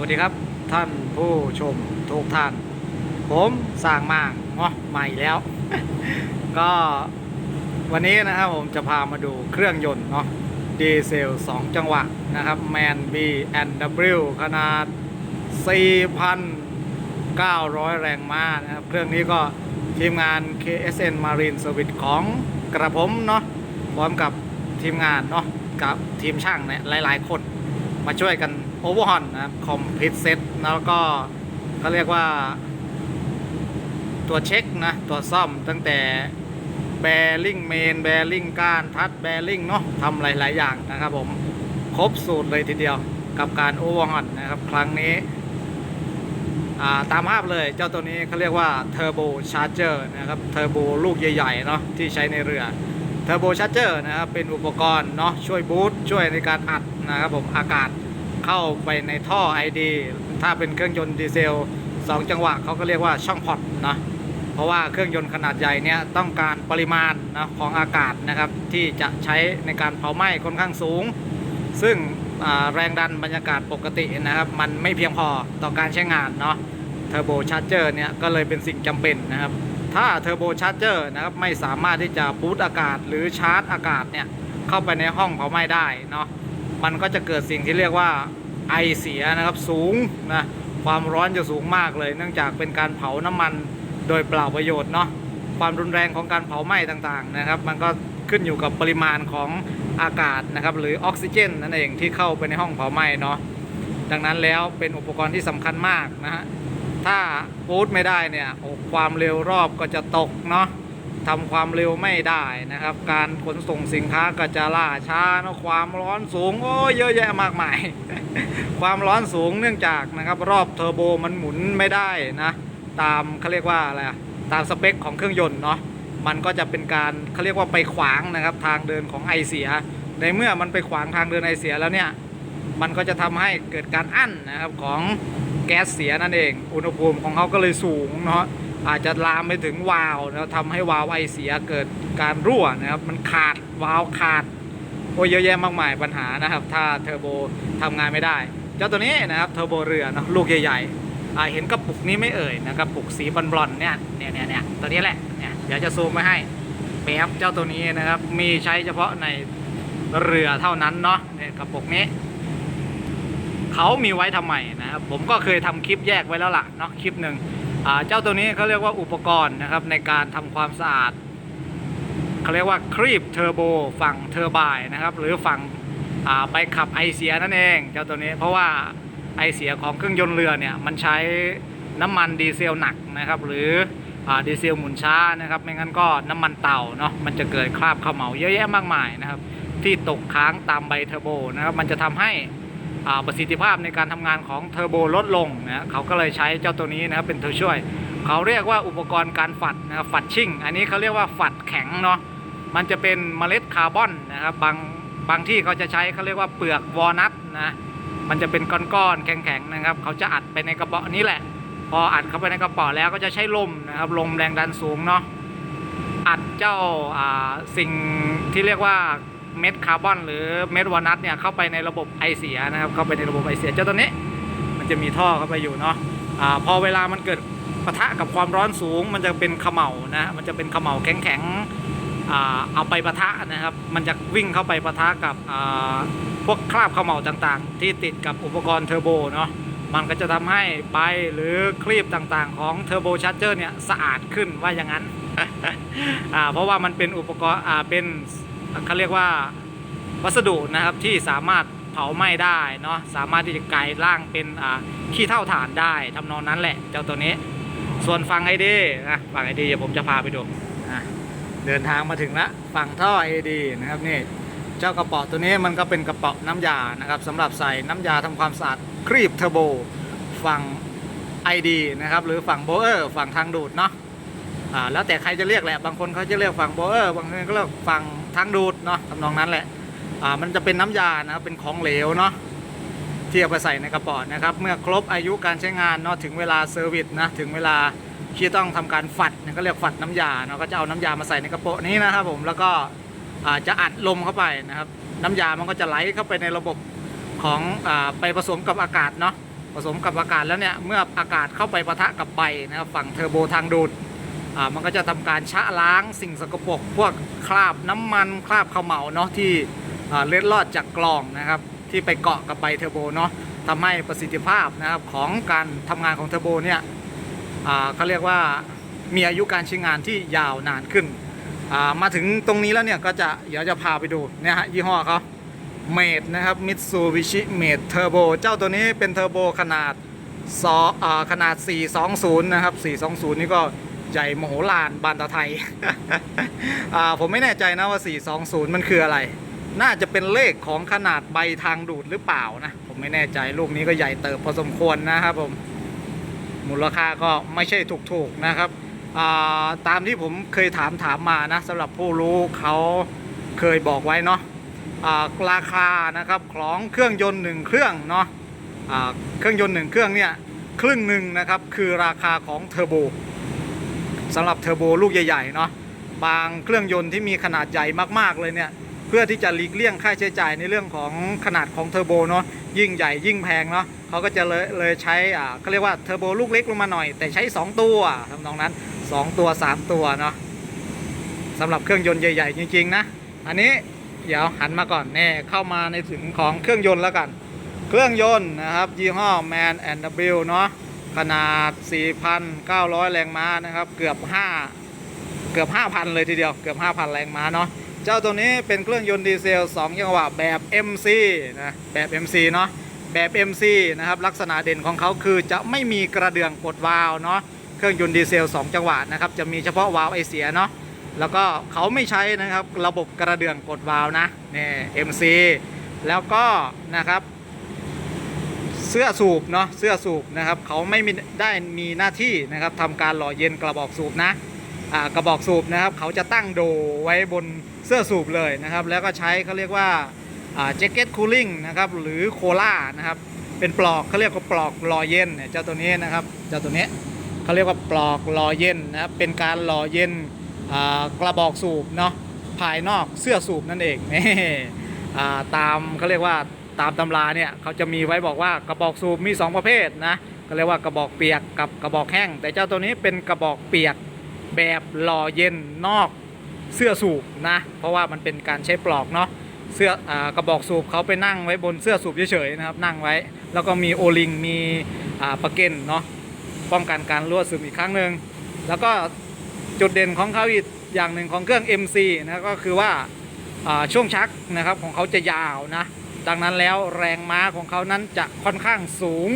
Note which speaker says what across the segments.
Speaker 1: วัสดีครับท่านผู้ชมทุกท่าน ผมสร้างมากเนาะใหม่แล้ว ก็วันนี้นะครับผมจะพามาดูเครื่องยนต์เนาะดีเซล 2 จังหวะนะครับแมน B W ขนาด 4,900 แรงม้านะครับ เครื่องนี้ก็ทีมงาน KSN Marine Service ของกระผมเนาะพร้อมกับทีมงานเนาะกับทีมช่างเนี่ยหลาย ๆ คนมาช่วยกัน โอเวอร์ฮอนนะครับคอมพิวเซตแล้วก็เขาเรียกว่า ตัวเช็คนะตัวซ่อมตั้งแต่แบริ่งเมนแบริ่งก้านทัดแบริ่งเนาะทำหลาย ๆ อย่างนะครับผมครบสูตรเลยทีเดียวกับการโอเวอร์ฮอนนะครับครั้งนี้าตามภาพเลยเจ้าตัวนี้เขาเรียกว่าเทอร์โบชาร์เจอร์นะครับเทอร์โบลูกใหญ่ๆเนาะที่ใช้ในเรือเทอร์โบชาร์เจอร์นะครับเป็นอุปกรณ์เนาะช่วยบูตช่วยในการอัดนะครับผมอากาศ เข้าไปในท่อ ID ถ้าเป็นเครื่องยนต์ดีเซล 2 จังหวะเขาก็เรียกว่าช่องพอตนะเพราะว่าเครื่องยนต์ขนาดใหญ่เนี่ยต้องการปริมาณนะของอากาศนะครับที่จะใช้ในการเผาไหม้ค่อนข้างสูง ซึ่งแรงดันบรรยากาศปกตินะครับ มันไม่เพียงพอต่อการใช้งานเนาะเทอร์โบชาร์เจอร์เนี่ยก็เลยเป็นสิ่งจำเป็นนะครับถ้าเทอร์โบชาร์เจอร์นะครับไม่สามารถที่จะบูตอากาศหรือชาร์จอากาศเนี่ยเข้าไปในห้องเผาไหม้ได้เนาะ มันก็จะเกิดสิ่งที่เรียกว่าไอเสียนะครับสูงนะความร้อนจะสูงมากเลย เนื่องจากเป็นการเผาน้ำมันโดยเปล่าประโยชน์เนาะความรุนแรงของการเผาไหม้ต่างๆนะครับ มันก็ขึ้นอยู่กับปริมาณของอากาศนะครับ หรือออกซิเจนนั่นเองที่เข้าไปในห้องเผาไหม้เนาะดังนั้นแล้วเป็นอุปกรณ์ที่สำคัญมากนะฮะถ้าบูตไม่ได้เนี่ยโอ้ความเร็วรอบก็จะตกเนาะ ทำความเร็วไม่ได้นะครับ การขนส่งสินค้าก็จะล่าช้าเนาะความร้อนสูงโอ้ยเยอะแยะมากมาย ความร้อนสูงเนื่องจากนะครับ รอบเทอร์โบมันหมุนไม่ได้นะตามเขาเรียกว่าอะไรตามสเปคของเครื่องยนต์เนาะมันก็จะเป็นการเขาเรียกว่าไปขวางนะครับ ทางเดินของไอเสีย ในเมื่อมันไปขวางทางเดินไอเสียแล้วเนี่ยมันก็จะทำให้เกิดการอั้นนะครับของแก๊สเสียนั่นเอง อุณหภูมิของเขาก็เลยสูงเนาะ อาจจะลามไปถึงวาล์วนะทำให้วาล์วไอเสียเกิดการรั่วนะครับ มันขาดวาล์วขาดโอ้ยเยอะแยะมากมายปัญหานะครับ ถ้าเทอร์โบทำงานไม่ได้ เจ้าตัวนี้นะครับเทอร์โบเรือเนาะลูกใหญ่ๆอ่เห็นกระปุกนี้ไม่เอ่ยนะกระปุกสีบอลบอลๆเนี่ยเนี่ยเนี่ยเนี่ยตัวนี้แหละเนี่ยเดี๋ยวจะซูมไว้ให้แป๊บเจ้าตัวนี้นะครับ มีใช้เฉพาะในเรือเท่านั้นเนาะเนี่ยกระปุกนี้เขามีไว้ทำไมนะครับผมก็เคยทำคลิปแยกไว้แล้วล่ะเนาะคลิปหนึ่ง เจ้าตัวนี้เขาเรียกว่าอุปกรณ์นะครับในการทำความสะอาดเขาเรียกว่าครีบเทอร์โบฝั่งเทอร์ไบน์นะครับ หรือฝั่งไปขับไอเสียนั่นเอง เจ้าตัวนี้เพราะว่าไอเสียของเครื่องยนต์เรือเนี่ยมันใช้น้ำมันดีเซลหนักนะครับ หรืออดีเซลหมุนช้านะครับ ไม่งั้นก็น้ำมันเต่าเนาะมันจะเกิดคราบเขมเหลาเยอะแยะมากมายนะครับ ที่ตกค้างตามใบเทอร์โบนะครับ มันจะทำให้ ประสิทธิภาพในการทำงานของเทอร์โบลดลงนะเขาก็เลยใช้เจ้าตัวนี้นะครับเป็นตัวช่วย เขาเรียกว่าอุปกรณ์การฝัดนะครับฝัดชิ่ง อันนี้เขาเรียกว่าฝัดแข็งเนาะมันจะเป็นเมล็ดคาร์บอนนะครับบางบางที่เขาจะใช้เขาเรียกว่าเปลือกวอลนัทนะมันจะเป็นก้อนๆแข็งๆนะครับ เขาจะอัดไปในกระป๋านี้แหละ พออัดเข้าไปในกระป๋าแล้วก็จะใช้ลมนะครับลมแรงดันสูงเนาะอัดเจ้าสิ่งที่เรียกว่า เม็ดคาร์บอน หรือเม็ดวานัทเนี่ยเข้าไปในระบบไอเสียนะครับเข้าไปในระบบไอเสียเจ้าตัวนี้ มันจะมีท่อเข้าไปอยู่เนาะอ่าพอเวลามันเกิดปะทะกับความร้อนสูง มันจะเป็นขมเหลานะมันจะเป็นขมเหลาแข็งๆอ่าเอาไปปะทะนะครับ มันจะวิ่งเข้าไปปะทะกับอ่าพวกคราบขมเหลาต่างๆ ที่ติดกับอุปกรณ์เทอร์โบเนาะมันก็จะทำให้ใบหรือครีบต่างๆ ของเทอร์โบชาร์เจอร์เนี่ยสะอาดขึ้นว่าอย่างนั้นอ่าเพราะว่ามันเป็นอุปกรณ์อ่าเป็น เขาเรียกว่าวัสดุนะครับที่สามารถเผาไหม้ได้เนาะสามารถที่จะกลายร่างเป็นขี้เท่าฐานได้ทำนองนั้นแหละ เจ้าตัวนี้ ส่วนฝั่งไอเดนะฝั่งไอเดเดี๋ยวผมจะพาไปดูอะเดินทางมาถึงละฝั่งท่อไอเดนะครับนี่เจ้ากระป๋าตัวนี้มันก็เป็นกระป๋าน้ำยานะครับสำหรับใส่น้ำยาทำความสะอาดครีบเทอร์โบฝั่ง ID นะครับหรือฝั่งโบเออร์ฝั่งทางดูดเนาะอ่าแล้วแต่ใครจะเรียกแหละบางคนเขาจะเรียกฝั่งโบเออร์บางคนก็เรียกฝั่ง ทางดูดเนาะทำนองนั้นแหละอ่ามันจะเป็นน้ำยานะครับเป็นของเหลวเนาะที่เอาไปใส่ในกระป๋องนะครับ เมื่อครบอายุการใช้งานเนาะถึงเวลาเซอร์วิสนะถึงเวลาที่ต้องทำการฝัดเนี่ยก็เรียกฝัดน้ำยาเนาะก็จะเอาน้ำยามาใส่ในกระป๋องนี้นะครับผมแล้วก็อ่าจะอัดลมเข้าไปนะครับ น้ำยามันก็จะไหลเข้าไปในระบบของอาไปผสมกับอากาศเนาะผสมกับอากาศแล้วเนี่ยเมื่ออากาศเข้าไปปะทะกับใบนะครับฝั่งเทอร์โบทางดูด อ่ามันก็จะทำการชะล้างสิ่งสกปรกพวกคราบน้ำมันคราบเขมเหลาเนาะที่เล็ดลอดจากกล่องนะครับที่ไปเกาะกับใบเทอร์โบเนาะทำให้ประสิทธิภาพนะครับของการทำงานของเทอร์โบเนี่ยเขาเรียกว่ามีอายุการใช้งานที่ยาวนานขึ้น มาถึงตรงนี้แล้วเนี่ยก็จะเดี๋ยวจะพาไปดูเนี่ยฮะยี่ห้อเขาเมดนะครับมิตซูบิชิเมดเทอร์โบเจ้าตัวนี้เป็นเทอร์โบขนาดซอขนาด 420 นะครับ 420 นี่ก็ ใหญ่มโหฬารบานตะไทย ผมไม่แน่ใจนะว่า 420 มันคืออะไร น่าจะเป็นเลขของขนาดใบทางดูดหรือเปล่านะ ผมไม่แน่ใจลูกนี้ก็ใหญ่เติบพอสมควรนะครับผม มูลค่าก็ไม่ใช่ถูกๆนะครับาตามที่ผมเคยถามถามมานะสำหรับผู้รู้เขาเคยบอกไว้เนาะาราคานะครับของเครื่องยนต์หนึ่งเครื่องเนาะเครื่องยนต์หนึ่งเครื่องเนี่ยครึ่งหนึ่งนะครับคือราคาของเทอร์โบ สำหรับเทอร์โบลูกใหญ่ๆเนาะบางเครื่องยนต์ที่มีขนาดใหญ่มากๆเลยเนี่ยเพื่อที่จะหลีกเลี่ยงค่าใช้จ่ายในเรื่องของขนาดของเทอร์โบเนาะยิ่งใหญ่ยิ่งแพงเนาะเขาก็จะเลยเลยใช้อ่าเขาเรียกว่าเทอร์โบลูกเล็กลงมาหน่อย แต่ใช้ 2 ตัวทำนองนั้น 2 ตัว 3 ตัวเนาะสำหรับเครื่องยนต์ใหญ่ ๆ จริงๆนะอันนี้เดี๋ยวหันมาก่อนแน่เข้ามาในถึงของเครื่องยนต์แล้วกัน เครื่องยนต์นะครับยี่ห้อ Man and W เนาะ ขนาด 4,900 แรงม้านะครับ เกือบ 5 เกือบ 5,000 เลยทีเดียว เกือบ 5,000 แรงม้าเนาะ เจ้าตัวนี้เป็นเครื่องยนต์ดีเซล 2 จังหวะแบบ MC นะ แบบ MC เนาะ แบบ MC นะครับ ลักษณะเด่นของเขาคือจะไม่มีกระเดื่องกดวาล์วเนาะ เครื่องยนต์ดีเซล 2 จังหวะนะครับ จะมีเฉพาะวาล์วไอเสียเนาะ แล้วก็เขาไม่ใช้นะครับ ระบบกระเดื่องกดวาล์วนะ นี่ MC แล้วก็นะครับ เสื้อสูบเนาะเสื้อสูบนะครับเขาไม่มีได้มีหน้าที่นะครับทำการหล่อเย็นกระบอกสูบนะกระบอกสูบนะครับเขาจะตั้งโดไว้บนเสื้อสูบเลยนะครับ แล้วก็ใช้เขาเรียกว่าแจ็คเก็ตคูลิ่งนะครับหรือโคล่านะครับเป็นปลอกเขาเรียกว่าปลอกหล่อเย็นเนี่ยเจ้าตัวนี้นะครับเจ้าตัวนี้เขาเรียกว่าปลอกหล่อเย็นนะครับเป็นการหล่อเย็นกระบอกสูบเนาะภายนอกเสื้อสูบนั่นเองนี่ตามเขาเรียกว่า ตามตำราเนี่ยเขาจะมีไว้บอกว่ากระบอกสูบมี 2 ประเภทนะก็เรียกว่ากระบอกเปียกกับกระบอกแห้ง แต่เจ้าตัวนี้เป็นกระบอกเปียกแบบหล่อเย็นนอกเสื้อสูบนะ เพราะว่ามันเป็นการใช้ปลอกเนาะเสื้ออกระบอกสูบเขาไปนั่งไว้บนเสื้อสูบเฉยๆนะครับนั่งไว้ แล้วก็มีโอลิงมีประเก็นเนาะป้องกันการรั่วซึมอีกครั้งหนึ่งแล้วก็จุดเด่นของเขาอีกอย่างหนึ่งของเครื่อง MC นะก็คือว่าช่วงชักนะครับของเขาจะยาวนะ ดังนั้นแล้วแรงม้าของเขานั้นจะค่อนข้างสูง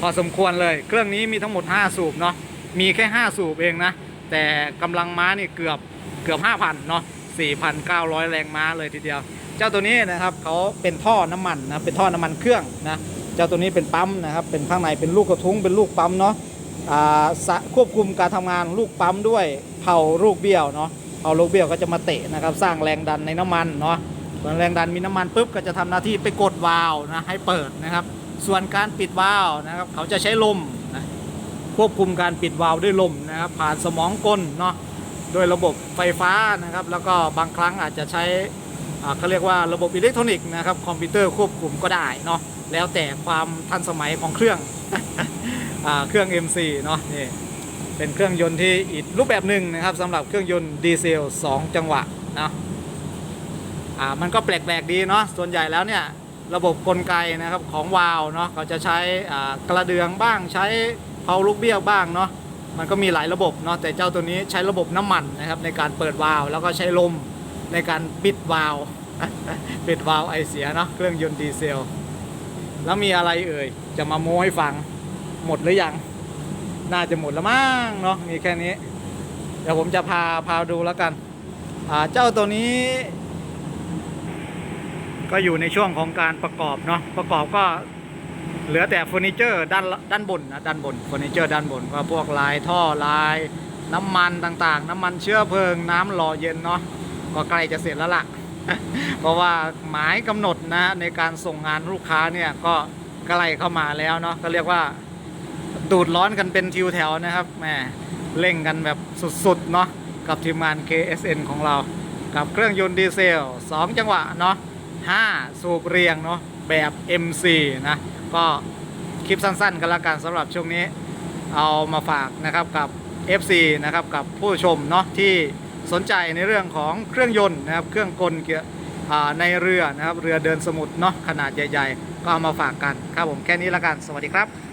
Speaker 1: พอสมควรเลย เครื่องนี้มีทั้งหมด 5 สูบเนาะมีแค่ 5 สูบเองนะ แต่กำลังม้านี่เกือบเกือบ 5,000เนาะ4,900 แรงม้าเลยทีเดียว เจ้าตัวนี้นะครับเขาเป็นท่อน้ำมันนะเป็นท่อน้ำมันเครื่องนะเจ้าตัวนี้เป็นปั๊มนะครับเป็นข้างในเป็นลูกกระทุ้งเป็นลูกปั๊มเนาะควบคุมการทำงานลูกปั๊มด้วยเผาลูกเบี้ยวเนาะเผาลูกเบี้ยวก็จะมาเตะนะครับสร้างแรงดันในน้ำมันเนาะ ส่วนแรงดันมีน้ำมันปุ๊บก็จะทำหน้าที่ไปกดวาล์วนะให้เปิดนะครับ ส่วนการปิดวาล์วนะครับ เขาจะใช้ลมนะควบคุมการปิดวาล์วด้วยลมนะครับ ผ่านสมองกลเนาะโดยระบบไฟฟ้านะครับ แล้วก็บางครั้งอาจจะใช้อ่าเขาเรียกว่าระบบอิเล็กทรอนิกส์นะครับคอมพิวเตอร์ควบคุมก็ได้เนาะแล้วแต่ความทันสมัยของเครื่องอ่าเครื่อง MC เนาะนี่เป็นเครื่องยนต์ที่อีกรูปแบบหนึ่งนะครับสำหรับเครื่องยนต์ดีเซล 2 จังหวะนะ อ่ามันก็แปลกๆดีเนาะส่วนใหญ่แล้วเนี่ยระบบกลไกนะครับของวาล์วเนาะเขาจะใช้กระเดืองบ้างใช้เพาลูกเบี้ยวบ้างเนาะมันก็มีหลายระบบเนาะแต่เจ้าตัวนี้ใช้ระบบน้ำมันนะครับในการเปิดวาล์วแล้วก็ใช้ลมในการปิดวาล์วปิดวาล์วไอเสียเนาะเครื่องยนต์ดีเซล แล้วมีอะไรเอ่ยจะมาโม้ให้ฟังหมดหรือยัง น่าจะหมดแล้วมั้งเนาะมีแค่นี้ เดี๋ยวผมจะพาพาดูแล้วกันเจ้าตัวนี้ ก็อยู่ในช่วงของการประกอบเนาะประกอบก็เหลือแต่เฟอร์นิเจอร์ด้านด้านบนนะด้านบนเฟอร์นิเจอร์ด้านบนก็พวกลายท่อลายน้ำมันต่างๆ น้ำมันเชื้อเพลิงน้ำหล่อเย็นเนาะก็ใกล้จะเสร็จแล้วล่ะ เพราะว่าหมายกำหนดนะในการส่งงานลูกค้าเนี่ยก็ใกล้เข้ามาแล้วเนาะก็เรียกว่าดูดร้อนกันเป็นทิวแถวนะครับแหมเร่งกันแบบสุดๆเนาะกับทีมงาน KSN ของเรา กับเครื่องยนต์ดีเซล 2 จังหวะเนาะ 5 สูบเรียงเนาะแบบ MC นะก็คลิปสั้นๆ กันละกันสำหรับช่วงนี้เอามาฝากนะครับกับ FC นะครับกับผู้ชมเนาะที่สนใจในเรื่องของเครื่องยนต์นะครับเครื่องกลเกี่ยวในเรือนะครับเรือเดินสมุทรเนาะขนาดใหญ่ ๆ ก็เอามาฝากกันครับผมแค่นี้ละกันสวัสดีครับ